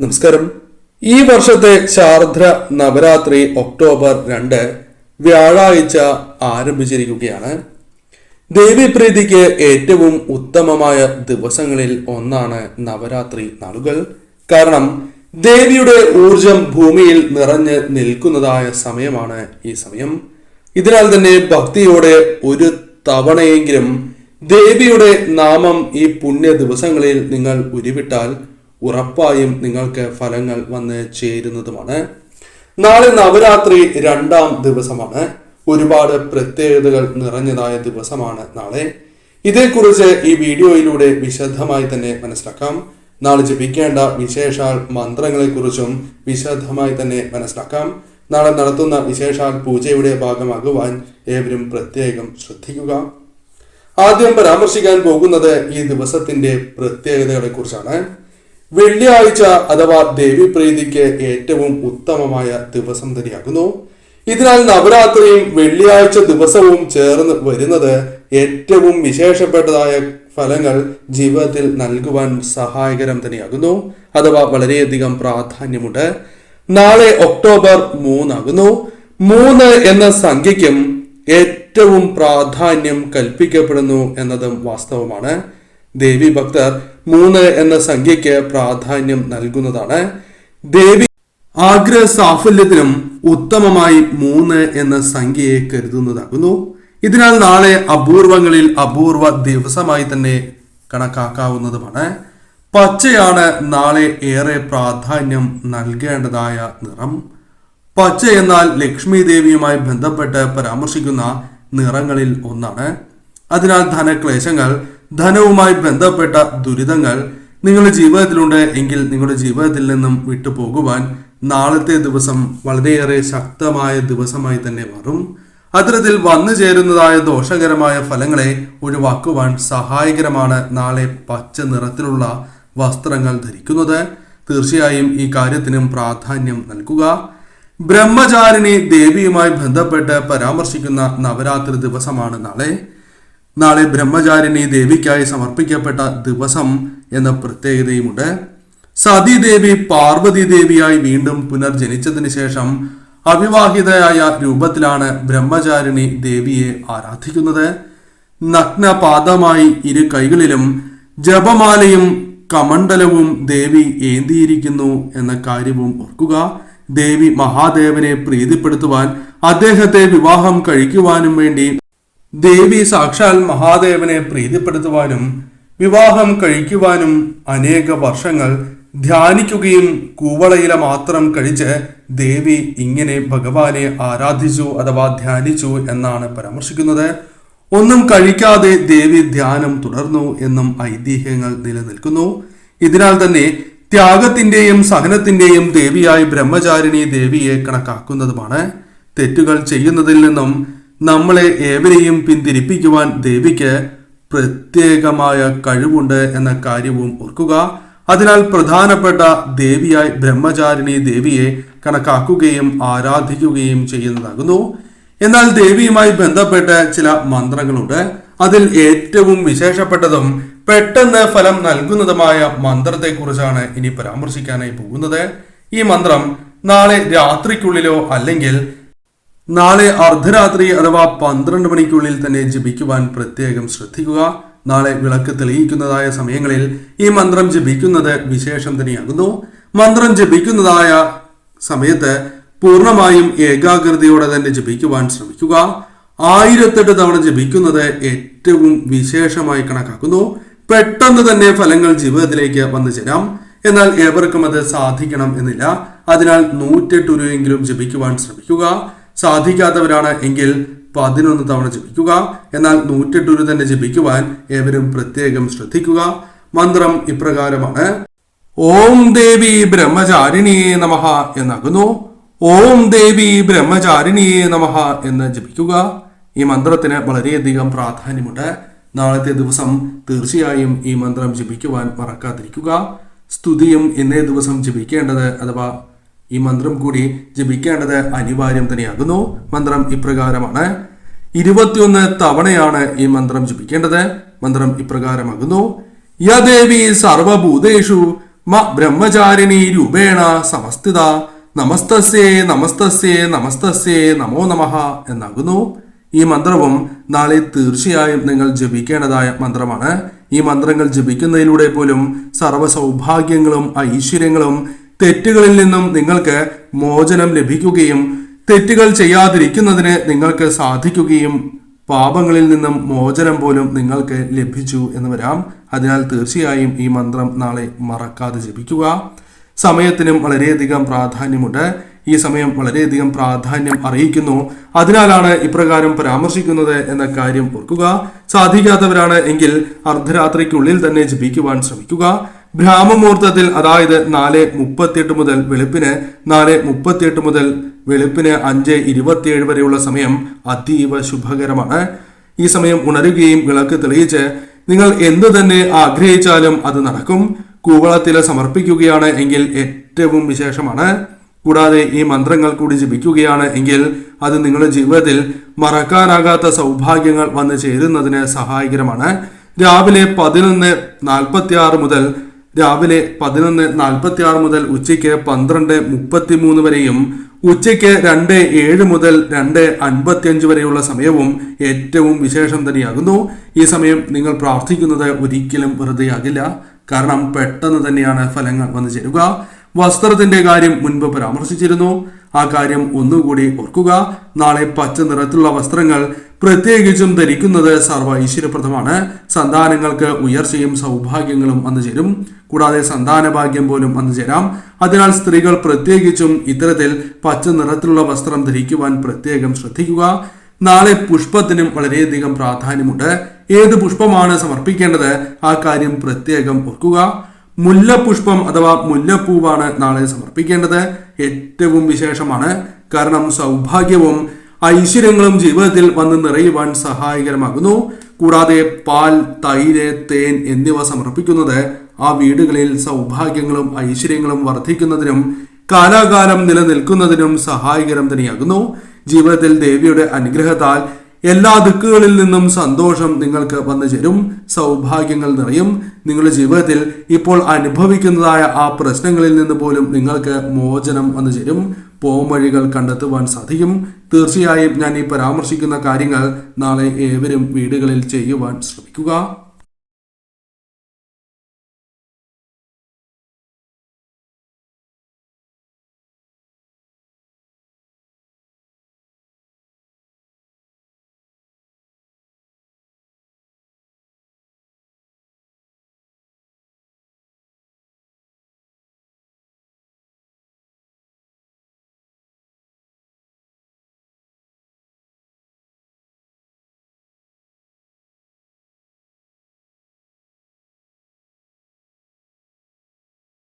നമസ്കാരം. ഈ വർഷത്തെ ശാർദ്ര നവരാത്രി ഒക്ടോബർ രണ്ട് വ്യാഴാഴ്ച ആരംഭിച്ചിരിക്കുകയാണ്. ദേവീപ്രീതിക്ക് ഏറ്റവും ഉത്തമമായ ദിവസങ്ങളിൽ ഒന്നാണ് നവരാത്രി നാളുകൾ. കാരണം ദേവിയുടെ ഊർജം ഭൂമിയിൽ നിറഞ്ഞ് നിൽക്കുന്നതായ സമയമാണ് ഈ സമയം. ഇതിനാൽ തന്നെ ഭക്തിയോടെ ഒരു തവണയെങ്കിലും ദേവിയുടെ നാമം ഈ പുണ്യ ദിവസങ്ങളിൽ നിങ്ങൾ ഉരുവിട്ടാൽ ഉറപ്പായും നിങ്ങൾക്ക് ഫലങ്ങൾ വന്ന് ചേരുന്നതുമാണ്. നാളെ നവരാത്രി രണ്ടാം ദിവസമാണ്. ഒരുപാട് പ്രത്യേകതകൾ നിറഞ്ഞതായ ദിവസമാണ് നാളെ. ഇതേക്കുറിച്ച് ഈ വീഡിയോയിലൂടെ വിശദമായി തന്നെ മനസ്സിലാക്കാം. നാളെ ജപിക്കേണ്ട വിശേഷാൽ മന്ത്രങ്ങളെക്കുറിച്ചും വിശദമായി തന്നെ മനസ്സിലാക്കാം. നാളെ നടത്തുന്ന വിശേഷാൽ പൂജയുടെ ഭാഗമാകുവാൻ ഏവരും പ്രത്യേകം ശ്രദ്ധിക്കുക. ആദ്യം പരാമർശിക്കാൻ പോകുന്നത് ഈ ദിവസത്തിന്റെ പ്രത്യേകതകളെ കുറിച്ചാണ് വെള്ളിയാഴ്ച അഥവാ ദേവി പ്രീതിക്ക് ഏറ്റവും ഉത്തമമായ ദിവസം തന്നെയാകുന്നു. ഇതിനാൽ നവരാത്രിയും വെള്ളിയാഴ്ച ദിവസവും ചേർന്ന് വരുന്നത് ഏറ്റവും വിശേഷപ്പെട്ടതായ ഫലങ്ങൾ ജീവിതത്തിൽ നൽകുവാൻ സഹായകരം തന്നെയാകുന്നു. അഥവാ വളരെയധികം പ്രാധാന്യമുണ്ട്. നാളെ ഒക്ടോബർ മൂന്നാകുന്നു. മൂന്ന് എന്ന സംഖ്യയ്ക്കും ഏറ്റവും പ്രാധാന്യം കൽപ്പിക്കപ്പെടുന്നു എന്നതും വാസ്തവമാണ്. ദേവി ഭക്തർ മൂന്ന് എന്ന സംഖ്യയ്ക്ക് പ്രാധാന്യം നൽകുന്നതാണ്. ദേവി ആഗ്രഹ സാഫല്യത്തിനും ഉത്തമമായി മൂന്ന് എന്ന സംഖ്യയെ കരുതുന്നതാകുന്നു. ഇതിനാൽ നാളെ അപൂർവങ്ങളിൽ അപൂർവ ദിവസമായി തന്നെ കണക്കാക്കാവുന്നതുമാണ്. പച്ചയാണ് നാളെ ഏറെ പ്രാധാന്യം നൽകേണ്ടതായ നിറം. പച്ച എന്നാൽ ലക്ഷ്മി ദേവിയുമായി ബന്ധപ്പെട്ട് പരാമർശിക്കുന്ന നിറങ്ങളിൽ ഒന്നാണ്. അതിനാൽ ധനക്ലേശങ്ങൾ ധനവുമായി ബന്ധപ്പെട്ട ദുരിതങ്ങൾ നിങ്ങളുടെ ജീവിതത്തിലുണ്ട് എങ്കിൽ നിങ്ങളുടെ ജീവിതത്തിൽ നിന്നും വിട്ടുപോകുവാൻ നാളത്തെ ദിവസം വളരെയേറെ ശക്തമായ ദിവസമായി തന്നെ മാറും. അത്തരത്തിൽ വന്നു ചേരുന്നതായ ദോഷകരമായ ഫലങ്ങളെ ഒഴിവാക്കുവാൻ സഹായകരമാണ് നാളെ പച്ച നിറത്തിലുള്ള വസ്ത്രങ്ങൾ ധരിക്കുന്നത്. തീർച്ചയായും ഈ കാര്യത്തിനും പ്രാധാന്യം നൽകുക. ബ്രഹ്മചാരിണി ദേവിയുമായി ബന്ധപ്പെട്ട് പരാമർശിക്കുന്ന നവരാത്രി ദിവസമാണ് നാളെ. നാളെ ബ്രഹ്മചാരിണി ദേവിക്കായി സമർപ്പിക്കപ്പെട്ട ദിവസം എന്ന പ്രത്യേകതയുമുണ്ട്. സതീദേവി പാർവതി ദേവിയായി വീണ്ടും പുനർജനിച്ചതിന് ശേഷം അവിവാഹിതയായ രൂപത്തിലാണ് ബ്രഹ്മചാരിണി ദേവിയെ ആരാധിക്കുന്നത്. നഗ്നപാദമായി ഇരു കൈകളിലും ജപമാലയും കമണ്ഡലവും ദേവി ഏന്തിയിരിക്കുന്നു എന്ന കാര്യവും ഓർക്കുക. ദേവി മഹാദേവനെ പ്രീതിപ്പെടുത്തുവാൻ അദ്ദേഹത്തെ വിവാഹം കഴിക്കുവാനും വേണ്ടി ദേവി സാക്ഷാൽ മഹാദേവനെ പ്രീതിപ്പെടുത്തുവാനും വിവാഹം കഴിക്കുവാനും അനേക വർഷങ്ങൾ ധ്യാനിക്കുകയും കൂവളയില മാത്രം കഴിച്ച് ദേവി ഇങ്ങനെ ഭഗവാനെ ആരാധിച്ചു അഥവാ ധ്യാനിച്ചു എന്നാണ് പരാമർശിക്കുന്നത്. ഒന്നും കഴിക്കാതെ ദേവി ധ്യാനം തുടർന്നു എന്നും ഐതിഹ്യങ്ങൾ നിലനിൽക്കുന്നു. ഇതിനാൽ തന്നെ ത്യാഗത്തിന്റെയും സഹനത്തിന്റെയും ദേവിയായി ബ്രഹ്മചാരിണി ദേവിയെ കണക്കാക്കുന്നതുമാണ്. തെറ്റുകൾ ചെയ്യുന്നതിൽ നിന്നും നമ്മളെ ഏവരെയും പിന്തിരിപ്പിക്കുവാൻ ദേവിക്ക് പ്രത്യേകമായ കഴിവുണ്ട് എന്ന കാര്യവും ഓർക്കുക. അതിനാൽ പ്രധാനപ്പെട്ട ദേവിയായി ബ്രഹ്മചാരിണി ദേവിയെ കണക്കാക്കുകയും ആരാധിക്കുകയും ചെയ്യുന്നതാകുന്നു. എന്നാൽ ദേവിയുമായി ബന്ധപ്പെട്ട ചില മന്ത്രങ്ങളുണ്ട്. അതിൽ ഏറ്റവും വിശേഷപ്പെട്ടതും പെട്ടെന്ന് ഫലം നൽകുന്നതുമായ മന്ത്രത്തെക്കുറിച്ചാണ് ഇനി പരാമർശിക്കാനായി പോകുന്നത്. ഈ മന്ത്രം നാളെ രാത്രിക്കുള്ളിലോ അല്ലെങ്കിൽ നാളെ അർദ്ധരാത്രി അഥവാ പന്ത്രണ്ട് മണിക്കുള്ളിൽ തന്നെ ജപിക്കുവാൻ പ്രത്യേകം ശ്രദ്ധിക്കുക. നാളെ വിളക്ക് തെളിയിക്കുന്നതായ സമയങ്ങളിൽ ഈ മന്ത്രം ജപിക്കുന്നത് വിശേഷം തന്നെയാകുന്നു. മന്ത്രം ജപിക്കുന്നതായ സമയത്ത് പൂർണമായും ഏകാഗ്രതയോടെ തന്നെ ജപിക്കുവാൻ ശ്രമിക്കുക. ആയിരത്തെട്ട് തവണ ജപിക്കുന്നത് ഏറ്റവും വിശേഷമായി കണക്കാക്കുന്നു. പെട്ടെന്ന് തന്നെ ഫലങ്ങൾ ജീവിതത്തിലേക്ക് വന്നു ചേരാം. എന്നാൽ ഏവർക്കും അത് സാധിക്കണം എന്നില്ല. അതിനാൽ നൂറ്റെട്ട് രൂപയെങ്കിലും ജപിക്കുവാൻ ശ്രമിക്കുക. സാധിക്കാത്തവരാണ് എങ്കിൽ പതിനൊന്ന് തവണ ജപിക്കുക. എന്നാൽ നൂറ്റെട്ട് രൂപ തന്നെ ജപിക്കുവാൻ ഏവരും പ്രത്യേകം ശ്രദ്ധിക്കുക. മന്ത്രം ഇപ്രകാരമാണ്. ഓം ദേവി ബ്രഹ്മചാരിണിയെ നമ എന്നാകുന്നു. ഓം ദേവി ബ്രഹ്മചാരിണിയെ നമഹ എന്ന് ജപിക്കുക. ഈ മന്ത്രത്തിന് വളരെയധികം പ്രാധാന്യമുണ്ട്. നാളത്തെ ദിവസം തീർച്ചയായും ഈ മന്ത്രം ജപിക്കുവാൻ മറക്കാതിരിക്കുക. സ്തുതിയും ഇന്നേ ദിവസം ജപിക്കേണ്ടത് അഥവാ ഈ മന്ത്രം കൂടി ജപിക്കേണ്ടത് അനിവാര്യം തന്നെയാകുന്നു. മന്ത്രം ഇപ്രകാരമാണ്. ഇരുപത്തിയൊന്ന് തവണയാണ് ഈ മന്ത്രം ജപിക്കേണ്ടത്. മന്ത്രം ഇപ്രകാരമാകുന്നു. യദേവി സർവഭൂതേഷു മ ബ്രഹ്മചാരിണി രൂപേണ സമസ്തിത നമസ്തസ്യേ നമസ്തസ്യേ നമസ്തസ്യേ നമോ നമഃ എന്നാകുന്നു. ഈ മന്ത്രവും നാളെ തീർച്ചയായും നിങ്ങൾ ജപിക്കേണ്ടതായ മന്ത്രമാണ്. ഈ മന്ത്രങ്ങൾ ജപിക്കുന്നതിലൂടെ പോലും സർവ സൗഭാഗ്യങ്ങളും ഐശ്വര്യങ്ങളും തെറ്റുകളിൽ നിന്നും നിങ്ങൾക്ക് മോചനം ലഭിക്കുകയും തെറ്റുകൾ ചെയ്യാതിരിക്കുന്നതിന് നിങ്ങൾക്ക് സാധിക്കുകയും പാപങ്ങളിൽ നിന്നും മോചനം പോലും നിങ്ങൾക്ക് ലഭിച്ചു എന്ന് വരാം. അതിനാൽ തീർച്ചയായും ഈ മന്ത്രം നാളെ മറക്കാതെ ജപിക്കുക. സമയത്തിനും വളരെയധികം പ്രാധാന്യമുണ്ട്. ഈ സമയം വളരെയധികം പ്രാധാന്യം അറിയിക്കുന്നു. അതിനാലാണ് ഇപ്രകാരം പരാമർശിക്കുന്നത് എന്ന കാര്യം ഓർക്കുക. സാധിക്കാത്തവരാണ് എങ്കിൽ അർദ്ധരാത്രിക്കുള്ളിൽ തന്നെ ജപിക്കുവാൻ ശ്രമിക്കുക. ബ്രാഹ്മമുഹൂർത്തത്തിൽ അതായത് നാല് മുപ്പത്തിയെട്ട് മുതൽ വെളുപ്പിന് നാല് മുപ്പത്തിയെട്ട് മുതൽ വെളുപ്പിന് അഞ്ച് ഇരുപത്തിയേഴ് വരെയുള്ള സമയം അതീവ ശുഭകരമാണ്. ഈ സമയം ഉണരുകയും വിളക്ക് തെളിയിച്ച് നിങ്ങൾ എന്തു തന്നെ ആഗ്രഹിച്ചാലും അത് നടക്കും. കൂവളത്തിൽ സമർപ്പിക്കുകയാണ് എങ്കിൽ ഏറ്റവും വിശേഷമാണ്. കൂടാതെ ഈ മന്ത്രങ്ങൾ കൂടി ജപിക്കുകയാണ് എങ്കിൽ അത് നിങ്ങളുടെ ജീവിതത്തിൽ മറക്കാനാകാത്ത സൗഭാഗ്യങ്ങൾ വന്നു ചേരുന്നതിന് സഹായകരമാണ്. രാവിലെ പതിനൊന്ന് നാൽപ്പത്തി ആറ് മുതൽ രാവിലെ പതിനൊന്ന് നാൽപ്പത്തി ആറ് മുതൽ ഉച്ചയ്ക്ക് പന്ത്രണ്ട് മുപ്പത്തി മൂന്ന് വരെയും ഉച്ചയ്ക്ക് രണ്ട് ഏഴ് മുതൽ രണ്ട് അൻപത്തിയഞ്ച് വരെയുള്ള സമയവും ഏറ്റവും വിശേഷം തന്നെയാകുന്നു. ഈ സമയം നിങ്ങൾ പ്രാർത്ഥിക്കുന്നത് ഒരിക്കലും വെറുതെ വെറുതെയാകില്ല. കാരണം പെട്ടെന്ന് തന്നെയാണ് ഫലങ്ങൾ വന്നു ചേരുക. വസ്ത്രത്തിന്റെ കാര്യം മുൻപ് പരാമർശിച്ചിരുന്നു. ആ കാര്യം ഒന്നുകൂടി ഓർക്കുക. നാളെ പച്ച നിറത്തിലുള്ള വസ്ത്രങ്ങൾ പ്രത്യേകിച്ചും ധരിക്കുന്നത് സർവ ഐശ്വര്യപ്രദമാണ് സന്താനങ്ങൾക്ക് ഉയർച്ചയും സൗഭാഗ്യങ്ങളും വന്നു ചേരും. കൂടാതെ സന്താനഭാഗ്യം പോലും വന്നു ചേരാം. അതിനാൽ സ്ത്രീകൾ പ്രത്യേകിച്ചും ഇത്തരത്തിൽ പച്ച നിറത്തിലുള്ള വസ്ത്രം ധരിക്കുവാൻ പ്രത്യേകം ശ്രദ്ധിക്കുക. നാളെ പുഷ്പത്തിനും വളരെയധികം പ്രാധാന്യമുണ്ട്. ഏത് പുഷ്പമാണ് സമർപ്പിക്കേണ്ടത്? ആ കാര്യം പ്രത്യേകം ഓർക്കുക. മുല്ലപുഷ്പം അഥവാ മുല്ലപ്പൂവാണ് നാളെ സമർപ്പിക്കേണ്ടത്. ഏറ്റവും വിശേഷമാണ്. കാരണം സൗഭാഗ്യവും ഐശ്വര്യങ്ങളും ജീവിതത്തിൽ വന്ന് നിറയുവാൻ സഹായകരമാകുന്നു. കൂടാതെ പാൽ തൈര് തേൻ എന്നിവ സമർപ്പിക്കുന്നത് ആ വീടുകളിൽ സൗഭാഗ്യങ്ങളും ഐശ്വര്യങ്ങളും വർദ്ധിക്കുന്നതിനും കാലാകാലം നിലനിൽക്കുന്നതിനും സഹായകരം തന്നെയാകുന്നു. ജീവിതത്തിൽ ദേവിയുടെ അനുഗ്രഹത്താൽ എല്ലാ ദിക്കുകളിൽ നിന്നും സന്തോഷം നിങ്ങൾക്ക് വന്നു ചേരും. സൗഭാഗ്യങ്ങൾ നിറയും. നിങ്ങളുടെ ജീവിതത്തിൽ ഇപ്പോൾ അനുഭവിക്കുന്നതായ ആ പ്രശ്നങ്ങളിൽ നിന്ന് പോലും നിങ്ങൾക്ക് മോചനം വന്നു ചേരും. പോംവഴികൾ കണ്ടെത്തുവാൻ സാധിക്കും. തീർച്ചയായും ഞാൻ ഈ പരാമർശിക്കുന്ന കാര്യങ്ങൾ നാളെ ഏവരും വീടുകളിൽ ചെയ്യുവാൻ ശ്രമിക്കുക.